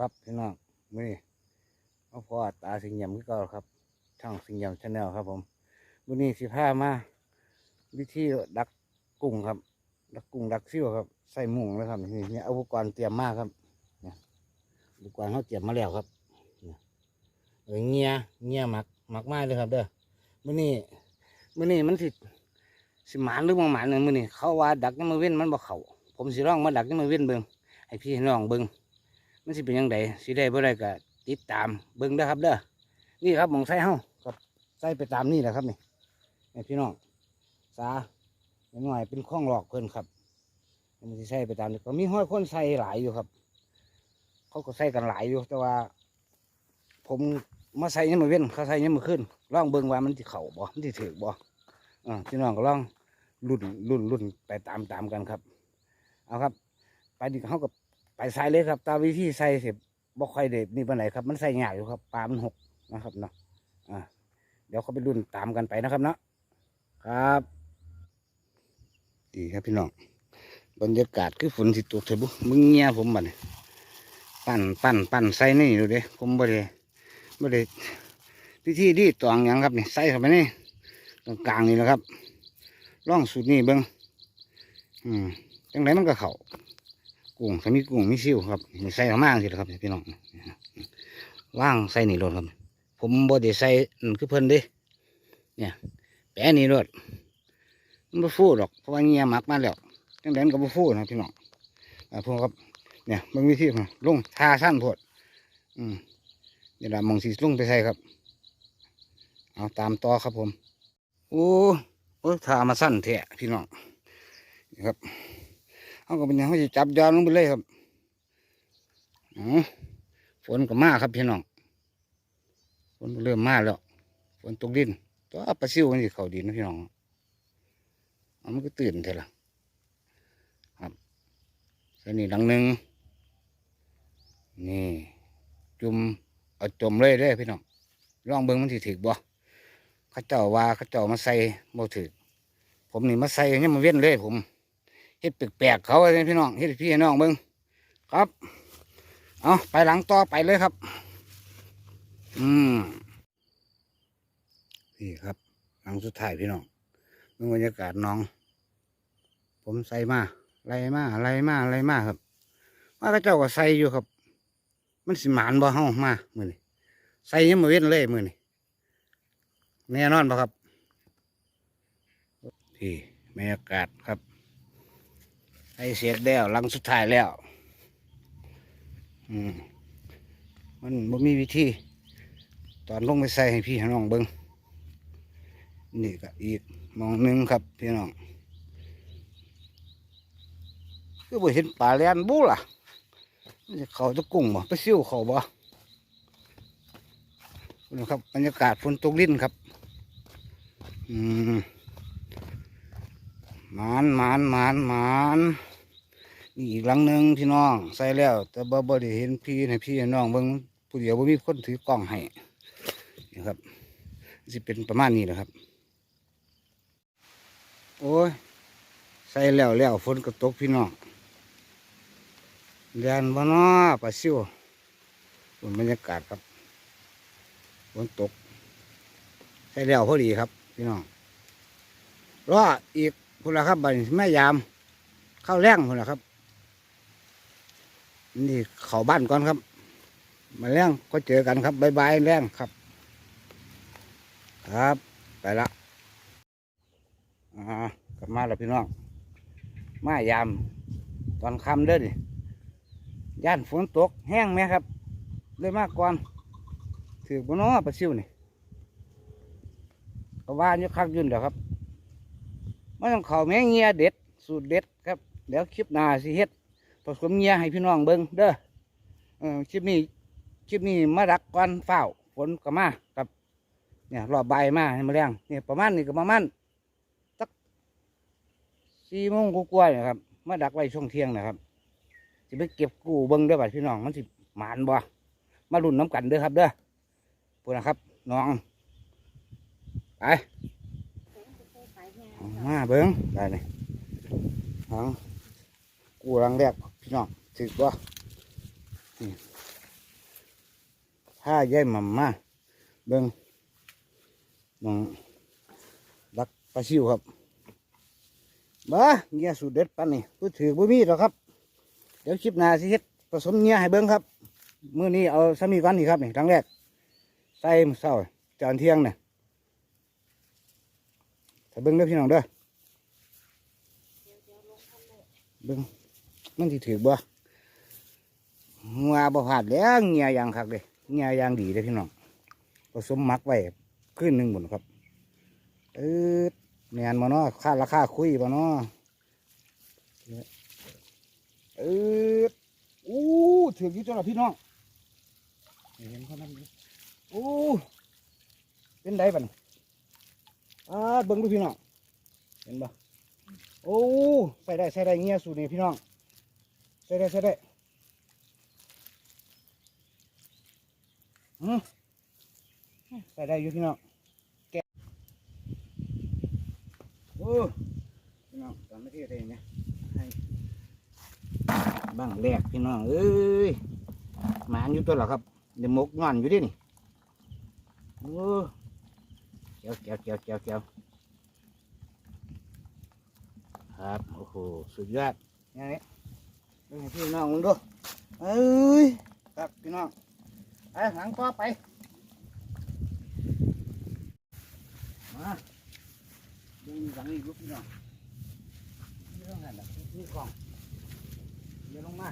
ครับพี่น้องมือนี้เอาพอตาสิงหยำคือเก่าครับช่องสิงหยำชาแนลครับ ผมมื้อนี้สิพามาวิธีดักกุ้งครับ ดักกุ้งดักซิ่วครับ ใส่หมุงนะครับนี่นี่อุปกรณ์เตรียมมากครับเนี่ยอุปกรณ์เขาเตรียมมาแล้วครับเนี่ยเออเงียเงียหมักหมักไม้เลยครับ เด้อมื้อนี้มื้อนี้มันสิสิหมานหรือบ่หมานเนี่ยมื้อนี้เขาว่าดักยังมาเว้นมันบ่เขาผมสิลองมาดักยังมาเว้นเบิ่งให้พี่น้องเบิ่ง มันสิเป็นยังไงสิได้บ่ได้ก็ติดตามเบิ่งเด้อครับเด้อนี่ครับมองใส่เฮาครับใส่ไปตามนี่แหละครับนี่นี่พี่น้องสาหน่อยเป็นข้องหลอกเพิ่นครับมันสิใส่ไปตามนี้ก็มีห้อยคนใส่หลายอยู่ครับ เขาก็ใส่กันหลายอยู่แต่ว่า ผมมาใส่ยังมือเว้นเขาใส่ยังมือขึ้นลองเบิ่งว่ามันสิเข่าบ่มันสิถือบ่อ่าพี่น้องก็ลองรุ่นรุ่นรุ่นไปตามตามกันครับ เอาครับ ไปดิเขาก็ ไปใส่เลยครับ ตามวิธีใส่เสร็จบ่ค่อยเด็ดนี่ปานไหนครับ มันใส่ยากอยู่ครับปลามันหกนะครับเนาะอ่าเดี๋ยวเขาไปรุ่นตามกันไปนะครับเนาะครับดีครับพี่น้องบรรยากาศคือฝนสิตกเถอะบุมึงเงียผมบัดนี้ปั่นปั่นปั่นใส่นี่ดูเด้ผมบ่ได้บ่ได้พิธีดีตองหยังครับนี่ใส่เข้าไปนี่ตรงกลางนี่แหละครับล่องสูตรนี่เบิ้งอืมจังไรมันก็เข้า กุ้งถ้ามีกุ้งมีซิวครับใส่เข้ามาสิครับพี่น้องว่างใส่นี่รถครับ ผมบ่ได้ใส่คือเพิ่นด้เนี่ยแปะนี่รถมันบ่ฟูดอกเพราะว่าเงียหมักมาแล้วจังไดมันก็บ่ฟูนะพี่น้องอ่าพวกครับเนี่ยเบิ่งวิธีมันลงทาสั้นพดอืมเดี๋ยวเรามองสิลงไปใส่ครับ เอาตามต่อครับผม โอ้โอ้ทามาสั้นแท้พี่น้องนะครับ เขาก็เป็นหยังเขาจะจับยาวลงไปเลยครับอ๋อฝนก็มาครับพี่น้องฝนเริ่มมาแล้วฝนตกดินตัวปลาซิวมันสิเขาดินนะพี่น้องมันก็ตื่นเถอะล่ะครับใส่นี่ดังหนึ่งนี่จุ่มเอาจมเลยเด้อพี่น้องลองเบิ่งมันสิถึกบ่ข้าเจ้าว่าข้าเจ้ามาใส่บ่ถึกผมนี่มาใส่เนี่ยมาเว้นเลยผม เฮ็ดแปลกๆเขาเลยพี่น้องเฮ็ดให้พี่น้องเบิ่งครับเอาไปหลังต่อไปเลยครับ อืมนี่ครับหลังสุดท้ายพี่น้องเมื่บรรยากาศน้อง ผมใส่มาไล่มาไล่มาไล่มาครับมาก็เจ้าก็ใส่อยู่ครับ มันสิหมานบ่เฮามามือนี่ใส่ยังมาเว้นเลยมือนี่แน่นอนป่ะครับพี่บรรยากาศครับ ให้เสร็จแล้วลังสุดท้ายแล้ว อืมมันบ่มีวิธี ตอนลงไปใส่ให้พี่น้องเบิงนี่ก็อีกมองหนึงครับพี่น้องคือบ่เห็นปลาแลนบูล่ะมันจะเขาจะกุ้งบ่ไปซิ่วเขาบ่นะครับบรรยากาศฝนตกลิ้นครับ อืม หมานหมานหมานหมานนี่อีกหลังหนึ่งพี่น้อง ใส่แล้ว แต่บ่บ่ได้เห็นพี่ให้พี่ให้น้องเบิ่งผู้เดียวบ่มีคนถือกล้องให้นี่ครับสิเป็นประมาณนี้แหละครับ โอ้ยใส่แล้วแล้วฝนก็ตกพี่น้องเรียนบ่นอปลาซิวฝนบรรยากาศครับฝนตกใส่แล้วพอดีครับ พี่น้องรออีก พุ่นละครับบัดนี้แม่ยาม เข้าแรงพุ่นละครับ นี่เขาบ้านก่อนครับ มาแรงก็เจอกันครับบายบายแรงครับ ครับไปละอ่ากลับมาแล้วพี่น้องมายาม ตอนค่ำเด้อดิย่านฝนตกแห้งไหมครับเลยมากก่อนถือบนน้อปลาซิวนี่ก็ว่าอยู่คักยุ่นเดี๋ยวครับ มันต้องเขาแม่เงียเด็ด สูตรเด็ดครับ เดี๋ยวคลิปหน้าสิเฮ็ดผสมเงียให้พี่น้องเบิ้งเด้อเออคลิปนี้คลิปนี้มาดักก่อนเฝ้าวฝนก็มาครับเนี่ยรอบใบายมาให้มาแรงเนี่ยประมาณนี้ก็ประมาณสักสี่โมงกว่าๆเนี่ยครับมาดักไว้ช่วงเที่ยงนะครับจะไปเก็บกู้เบิ้งด้อบัดพี่น้องมันสิหมานบ่มาลุ่นน้ำกันเด้อครับเด้อพูดนะครับน้องไป มาเบิ้งได้เลยเอากู้รังแรกพี่น้องถึกบ่นี่ผ้าย่ายม่ำมาเบิ่งมองรักปลาซิวครับบ้าเงี้ยสูตรเด็ดปันนี่พูถือบ่มีหรอกครับ เดี๋ยวคลิปหน้าสิเฮ็ดผสมเงี้ยให้เบิ่งครับมื้อนี้เอาสามีก่อนนี่ครับนี่ครั้งแรกใส่มื้อเช้าจานเที่ยงเนี่ย ถ้าเบิ่งเด้อพี่น้องเด้อเบิ่งมันสิถือบ่งัวบ่พลาดแล้วเงียยางคักเลยเงียยางดีเลยพี่น้องผสมมักไว้คืนหนึ่งบุญครับเออแมนมาเนาะค่าราคาคุยมาเนาะเอออู้ถือยู่จังหวะพี่น้องเห็นเขานั่นอยู่อู้เป็นไดบัดน อ่าเบิ่งดูพี่น้อง เห็นบ่โอ้ใส่ได้ใส่ได้เงี้ยสูตรนี่พี่น้อง ใส่ได้ใส่ได้อืมใส่ได้อยู่พี่น้อง แกโอ้พี่น้องตอนไม่เที่ยงเนี่ยให้บ้างแรกพี่น้อง เอ้ยหมานอยู่ตัวหรอครับ เดี๋ยวมกงอนอยู่ดินี่โอ้ เจียวเจียวเจียวเจียวเจียวครับโอ้โหสุดยอดอย่างนี้เบิ่งให้พี่น้องมึงดูเอ้ยครับพี่น้องไปหลังต่อไปมาดูหลังนี้ลูกพี่น้องนี่ต้องหันแบบนี่กล่องเดี๋ยวลงมา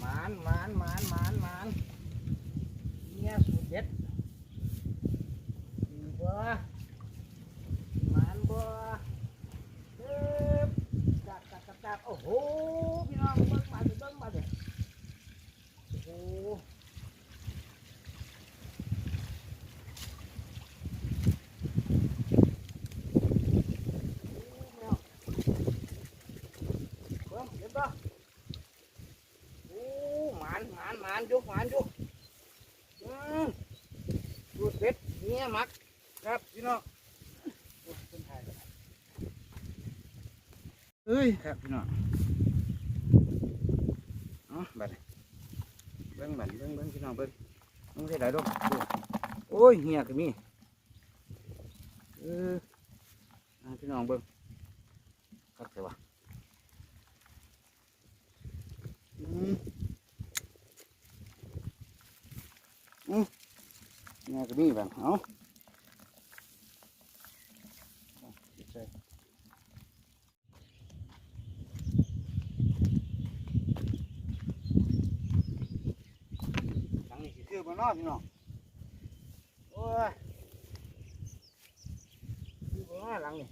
หมานหมานหมานหมานหมานเนี่ยสุดเด็ดดี บ่หมานบ่เอ๊บจับจับจับจับโอ้โหพี่น้องเบิ่งมาดิเบิ่งมาดิโอ้โห เบิ่งเห็นปะโอ้หมานหมานหมานอยู่หมานอยู่อืมดูดเด็ดเนี่ยมักครับพี่น้องโอ้ยเป็นไทยเลย เอ้ยครับพี่น้องเอ๋อบัดนี้เบิ่งบัดเบิ่งเบิ่งพี่น้องเบิ่งมึงใส่ได้ดอกดูโอ้ยเหียก็มีเอออ่าพี่น้องเบิ่งครับแต่ว่าอืมอืมนี่ก็มีแบบเอาเอาใส่หลังนี้สิคือ บ่เนอพี่น้องโอ้ยคือบ่เนอหลังนี่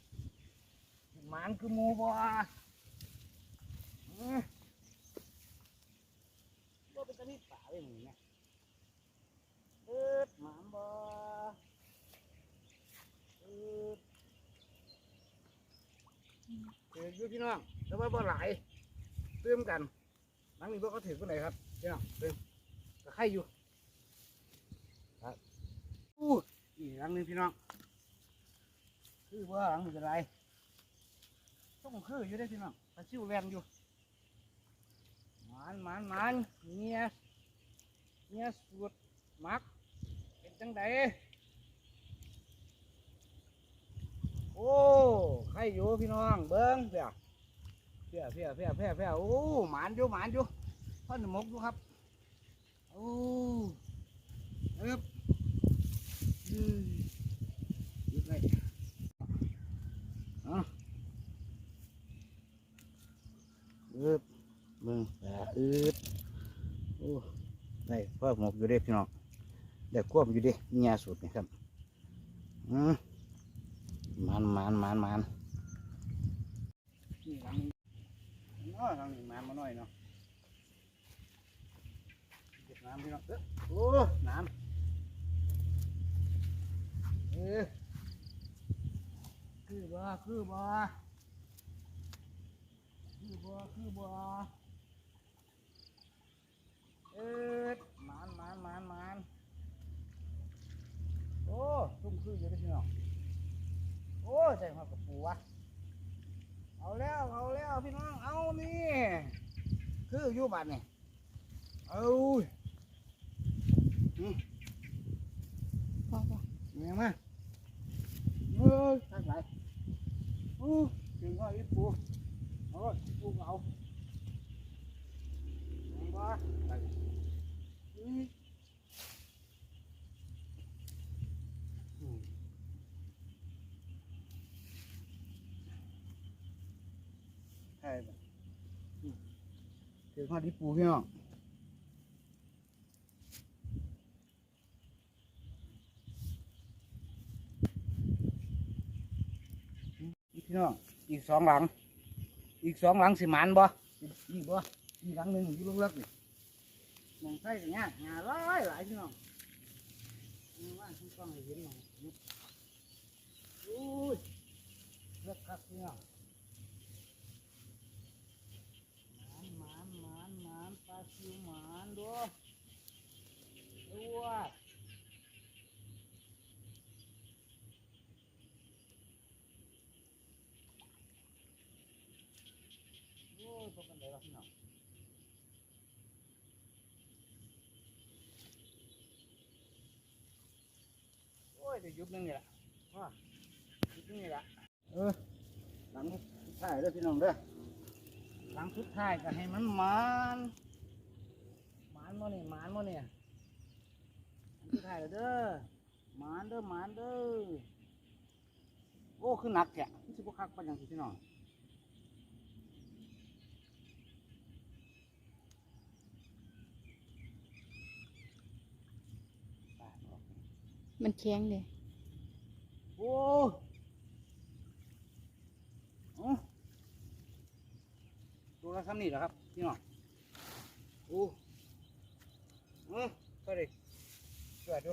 หมานคือหมูบ่อืมบ่เป็นตะมีป่าเลยมึงเนี่ยเอิดหมามบ่เอิดเถืออยู่พี่น้องแต่ว่าบ่หลายเติมกันหลังนี้พวกเขาถือคนไหนครับพี่น้องเติมตะไคร่อยู่ นี่หลังหนึงพี่น้อง คือว่าหลังนี้เป็นไรต้องคืออยู่ได้พี่น้องตะชิวแรงอยู่มานมานมานเนี่ยเนี่ยสูตรหมัก เป็นจังไดโอ้ใครอยู่พี่น้องเบิ้งเพียเพียเพียเพียเพียเพียโอ้หมานอยู่หมานอยู่พ่อหนุ่มกอยู่ครับโอ้เอ๊บ ยุดเลยอะเอ๊บเบิ่งปลาอืดโอ้ได้พ่อหมกอยู่เด้พี่น้องได้ควบอยู่เด้เงียสุดนี่ครับอืมมันมันมันมันนี่หลังนี้น้อยหลังนี้มันมาหน่อยเนาะเก็บน้ำพี่น้องเออโอ้น้ำเออ คือบ่คือบ่คือบ่คือบ่เอ็ดหมานหมานหมานหมานโอ้ซุ่มคืออยู่ที่พี่น้องโอ้ใจหัวกับปูวะเอาแล้วเอาแล้วพี่น้องเอานี่คืออยู่บ้านนี่เอาพอพอเมียมาเฮ้ยทักไหล ถึงก็อีปูเอาปูก็เอาเอาบ่ไปอืมอืมใช่ปะอืมถึงก็อีปูพี่น้อง พี่น้องอีกสองหลัง อีกสองหลังสิมันบ่นี่บ่อีกหลังหนึ่งอยู่ลึกๆนี่มองใส่กันเนี่ยหาร้อยหลายพี่น้องว่าคุณต้องให้เห็นหน่อยอุ้ยเลือกครับพี่น้องหมานหมานหมานหมานปลาซิวหมานด้วยด้วย โอ้ ยพวกกันได้แล้วพี่น้องโอ้ยเดี๋ยวยุบนึงนี่แหละว่ายุบนึงนี่แหละเออหลังสุดท้ายเด้อพี่น้องเด้อหลังสุดท้ายก็ให้มันหมานหมานบ่นี่หมานบ่เนี่ยหลังสุดท้ายแล้วเด้อหมานเด้อหมานเด้อโอ้คือหนักแกะนี่สิบ่คักปานหยังสิพี่น้อง มันแข็งเลยโอ้โอ้ตัวละซ้ำนี่แหละครับพี่น้องโอ้เออก็ดิช่วยดู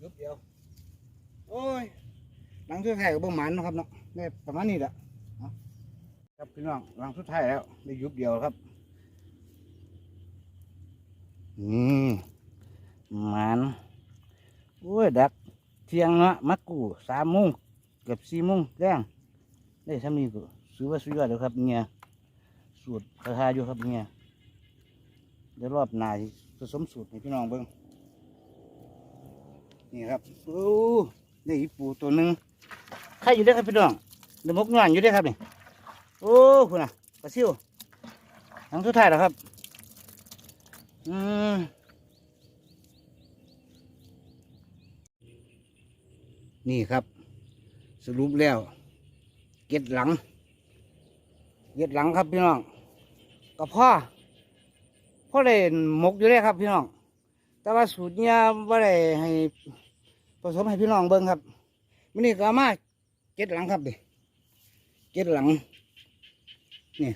ยุบเดียว โอ้ยหลังสุดท้ายก็บ่หมันนะครับเนาะได้ประมาณนี้แหละครับพี่น้องหลังสุดท้ายแล้วได้ยุบเดียวครับนี่หมัน โอ้ยดักเที่ยงเนาะมักกูสามโมงเกือบสี่โมงแรงได้ทำนี้ก็ซื้อว่าสุดยอดเลยครับเนี่ยสูตรราคาอยู่ครับเนี่ยเดี๋ยวรอบหน้าผสมสูตรให้พี่น้องเบิ่งนี่ครับโอ้ได้ปูตัวหนึ่งใครอยู่ได้ครับพี่น้องเดมกงานอยู่ได้ครับนี่โอ้คุณน่ะปลาซิวหลังสุดท้ายแล้วครับ อืม นี่ครับ สรุปแล้วเก็ดหลังเก็ดหลังครับพี่น้องกับพ่อพ่อได้หมกอยู่เลยครับพี่น้อง แต่ว่าสูตรเนี้ยว่าได้ให้ผสมให้พี่น้องเบิ่งครับมันนี่ก็มาเก็ดหลังครับดิเก็ดหลังนี่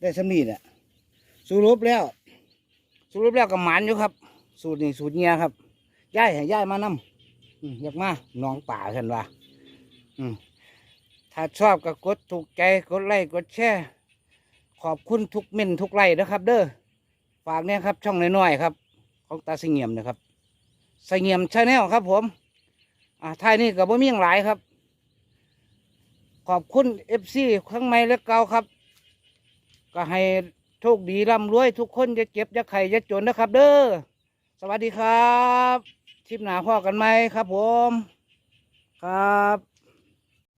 ได้สำนีแหละสรุปแล้วสรุปแล้วก็หมันอยู่ครับ สูตรนี้สูตรเนี้ยครับย้ายให้ย้ายมานำ อืมอยากมาน้องป่าฉันว่าถ้าชอบก็กดถูกใจกดไลค์กดแชร์ขอบคุณทุกเม่นทุกไลค์นะครับ เด้อฝากเนี่ยครับ ช่องน้อยๆครับ ของตาสิงเงียมนะครับสิงเงียมชาแนลครับ ผมอ่าท้ายนี้กับบ่มีหยังหลายครับ ขอบคุณเอฟซีข้างในและเก่าครับ ก็ให้โชคดีร่ำรวย ทุกคนจะเจ็บจะไข่จะจนนะครับ เด้อสวัสดีครับ คลิปหนาพ่อกันไหมครับผม ครับ